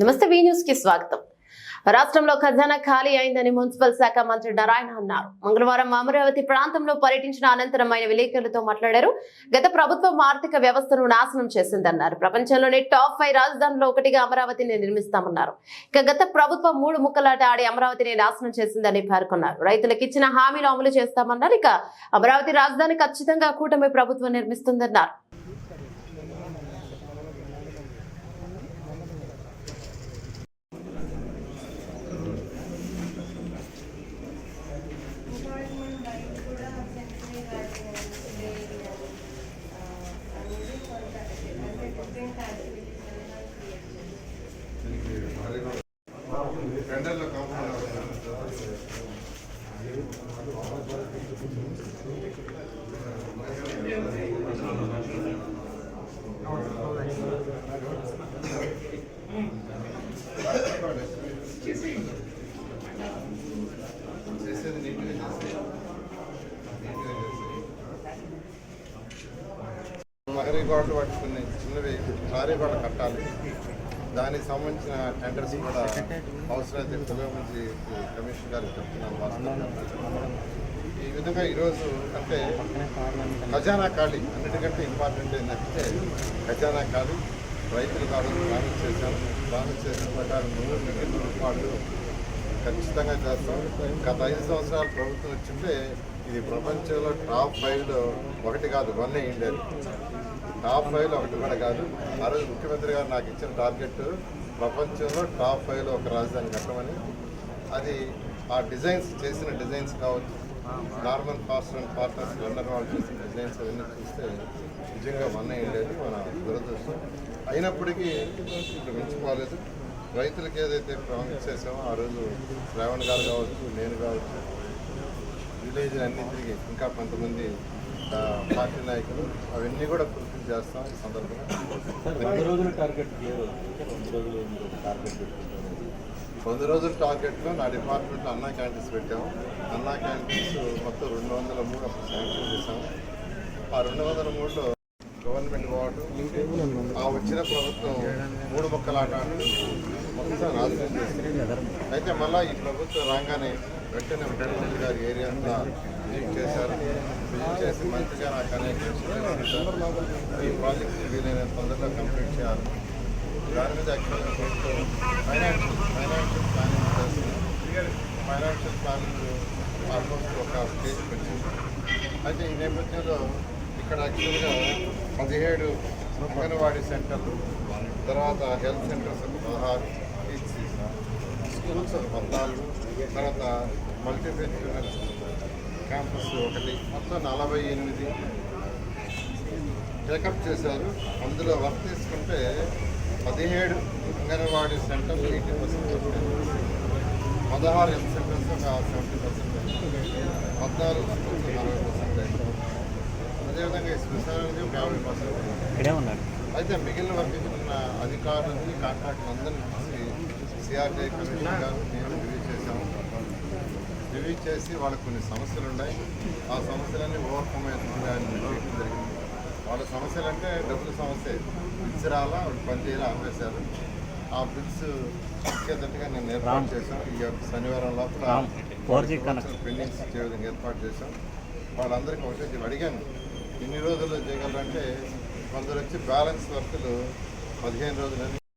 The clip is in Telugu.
నమస్తే వి న్యూస్కి స్వాగతం. రాష్ట్రంలో ఖజానా ఖాళీ అయిందని మున్సిపల్ శాఖ మంత్రి నారాయణ అన్నారు. మంగళవారం అమరావతి ప్రాంతంలో పర్యటించిన అనంతరం ఆయన విలేకరులతో మాట్లాడారు. గత ప్రభుత్వం ఆర్థిక వ్యవస్థను నాశనం చేసిందన్నారు. ప్రపంచంలోనే టాప్ ఫైవ్ రాజధానుల్లో ఒకటిగా అమరావతిని నిర్మిస్తామన్నారు. ఇక గత ప్రభుత్వం మూడు ముక్కలాట ఆడి అమరావతిని నాశనం చేసిందని పేర్కొన్నారు. రైతులకు ఇచ్చిన హామీలు అమలు చేస్తామన్నారు. ఇక అమరావతి రాజధాని ఖచ్చితంగా కూటమి ప్రభుత్వం నిర్మిస్తుందన్నారు. మహరీ నీట్గా చేసేది నీట్గా గోడలు చిన్నవి లారీ గోడ కట్టాలి. దానికి సంబంధించిన టెండర్స్ కూడా అవసరమైతే మంచి కమిషన్ గారికి చెప్తున్నాను ఈ విధంగా ఈరోజు అంటే ఖజానా ఖాళీ అన్నిటికంటే ఇంపార్టెంట్ ఏంటంటే ఖజానా ఖాళీ. రైతులు కాదు ప్రామిస్ చేశాను ప్రామిస్ చేసిన ప్రకారం నూరు మిలియన్ రూపాయలు ఖచ్చితంగా చేస్తాం. గత ఐదు సంవత్సరాలు ప్రభుత్వం వచ్చింటే ఇది ప్రపంచంలో టాప్ ఫైవ్లో ఒకటి కాదు వన్ ఉండేది టాప్ ఫైవ్లో ఒకటి కూడా కాదు. ఆ రోజు ముఖ్యమంత్రి గారు నాకు ఇచ్చిన టార్గెట్ ప్రపంచంలో టాప్ ఫైవ్లో ఒక రాజధాని కట్టమని. అది ఆ డిజైన్స్ చేసిన డిజైన్స్ కావచ్చు normal cost and partners vendor వాళ్ళు చేసిన డిజైన్స్ అవన్నీ చూస్తే నిజంగా వన్ అయ్యేది మన దురదృష్టం. అయినప్పటికీ ఇప్పుడు మించిపోలేదు. రైతులకు ఏదైతే ప్రామిస్ చేసామో ఆ రోజు శ్రావణ్ గారు కావచ్చు నేను కావచ్చు విలేజ్ అన్ని తిరిగి ఇంకా కొంతమంది పార్టీ నాయకులు అవన్నీ కూడా పూర్తి చేస్తాం ఈ సందర్భంగా. వంద రోజుల టార్గెట్లో నా డిపార్ట్మెంట్లో అన్నా క్యాంటీన్స్ పెట్టాము. అన్నా క్యాంటీన్స్ మొత్తం రెండు వందల మూడు అప్పుడు శాంక్షన్ చేశాము. ఆ రెండు వందల మూడులో గవర్నమెంట్ వార్డు ఆ వచ్చిన ప్రభుత్వం మూడు మొక్కల ఆట మొత్తం నాశనం చేసింది అయితే మళ్ళీ ఈ ప్రభుత్వం రాగానే వెంటనే ముఖ్యమంత్రి గారి ఏరియా అంతా విజిట్ చేశారు. విజిట్ చేసి మంత్రి గారు ఆ కనెక్ట్ ఈ ప్రాజెక్ట్ వీలైన తొందరగా కంప్లీట్ చేయాలి. దాని మీద యాక్చువల్గా ప్రభుత్వం ఫైనాన్షియల్ ఫైనాన్షియల్ ప్లానింగ్ ఆల్మోస్ట్ ఒక స్టేజ్కి వచ్చింది అయితే ఈ నేపథ్యంలో ఇక్కడ యాక్చువల్గా పదిహేడు అంగన్వాడీ సెంటర్లు తర్వాత హెల్త్ సెంటర్స్ పదహారు స్కూల్స్ పద్నాలుగు తర్వాత మల్టీపెన్షనర్ క్యాంపస్ ఒకటి మొత్తం నలభై ఎనిమిది టేకప్ చేశారు. అందులో వర్క్ తీసుకుంటే పదిహేడు అంగన్వాడీ సెంటర్లు ఎయిటీ పర్సెంట్ పదహారు హెల్త్ సెంటర్స్ ఒక సెవెంటీ పర్సెంట్ పద్నాలుగు స్కూల్స్ నలభై పర్సెంట్ అదేవిధంగా ఈ స్పెషాలిటీ ఒక యాభై పర్సెంట్ అయితే మిగిలిన వర్క్ ఉన్న అధికారులని కాంట్రాక్ట్ అందరినీ చూసి సిఆర్టీఐ కమిషన్ గారు నేను రివ్యూ చేశాము. రివ్యూ చేసి వాళ్ళకి కొన్ని సమస్యలు ఉన్నాయి. ఆ సమస్యలన్నీ ఓవర్కమ్ అని నిర్వహించడం జరిగింది. వాళ్ళ సమస్యలు అంటే డబ్బుల సమస్య. బిల్స్ రాలా వాళ్ళు పని చేయాలి ఆపేశారు ఆ బిల్స్ ఇచ్చేటట్టుగా నేను ఏర్పాటు చేశాను. ఈ యొక్క శనివారం లోపల రామ్, 4G connect. పెండింగ్స్ ఇచ్చే విధంగా ఏర్పాటు చేశాం. వాళ్ళందరికీ ఒకటే అడిగాను ఇన్ని రోజుల్లో చేయగలరంటే కొందరు వచ్చి బ్యాలెన్స్ వర్కులు పదిహేను రోజులని